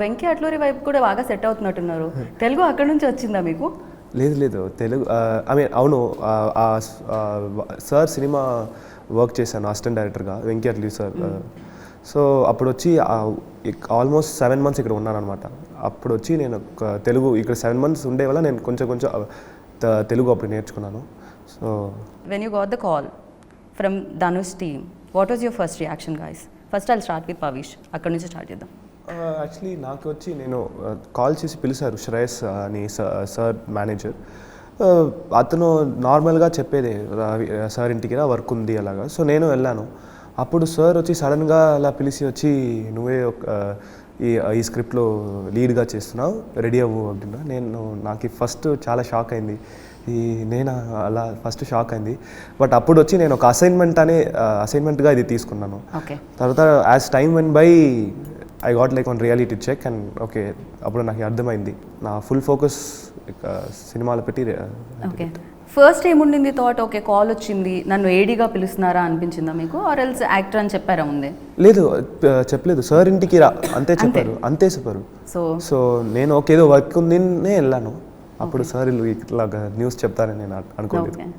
వెంకీ అట్లూరి వైపు కూడా బాగా సెట్ అవుతున్నట్టున్నారు. తెలుగు అక్కడ నుంచి వచ్చిందా మీకు? లేదు లేదు. తెలుగు ఐ మీన్ అవును. సార్ సినిమా వర్క్ చేశాను అసిస్టెంట్ డైరెక్టర్గా వెంకీ అట్లీ సార్. సో అప్పుడు వచ్చి ఆల్మోస్ట్ సెవెన్ మంత్స్ ఇక్కడ ఉన్నాను అనమాట అప్పుడు వచ్చి నేను తెలుగు ఇక్కడ సెవెన్ మంత్స్ ఉండే వల్ల నేను కొంచెం కొంచెం తెలుగు అప్పుడు నేర్చుకున్నాను. So when you got the call from Dhanush team what was your first reaction guys first I'll start with Pavish అక్కడ నుంచి స్టార్ట్ చేద్దాం. యాక్చువల్లీ నాకు వచ్చి నేను కాల్ చేసి పిలిచారు శ్రేయస్ అని సార్ మేనేజర్ అతను నార్మల్గా చెప్పేది "రవి, సార్ ఇంటికి రా వర్క్ ఉంది అలాగా. సో నేను వెళ్ళాను. అప్పుడు సార్ వచ్చి సడన్గా అలా పిలిచి వచ్చి నువ్వే ఒక ఈ ఈ స్క్రిప్ట్లో లీడ్గా చేస్తున్నావు రెడీ అవ్వు అంటున్నా. నేను నాకు ఫస్ట్ చాలా షాక్ అయింది. ఈ నేను? అలా ఫస్ట్ షాక్ అయింది. బట్ అప్పుడు వచ్చి నేను ఒక అసైన్మెంట్ అనే అసైన్మెంట్గా ఇది తీసుకున్నాను. తర్వాత as time one by I got like one reality check and okay అప్పుడు నాకు అర్థమైంది. నా ఫుల్ ఫోకస్ సినిమాలు పెట్టి ఓకే ఫస్ట్ ఏముండింది థాట్ ఓకే కాల్ వచ్చింది. నన్ను ఏడీగా పిలుస్తున్నారా అనిపించిందా మీకు? ఆర్ ఎల్స్ యాక్టర్ అని చెప్పారా ముందే? లేదు చెప్పలేదు. సార్ ఇంటికి రా. అంతే చెప్పారు. అంతే చెప్పారు. సో సో నేను ఒక ఏదో వర్క్ ఉంది వెళ్ళాను. అప్పుడు సార్ ఇట్లాగా న్యూస్ చెప్తారని నేను అనుకోలేదు.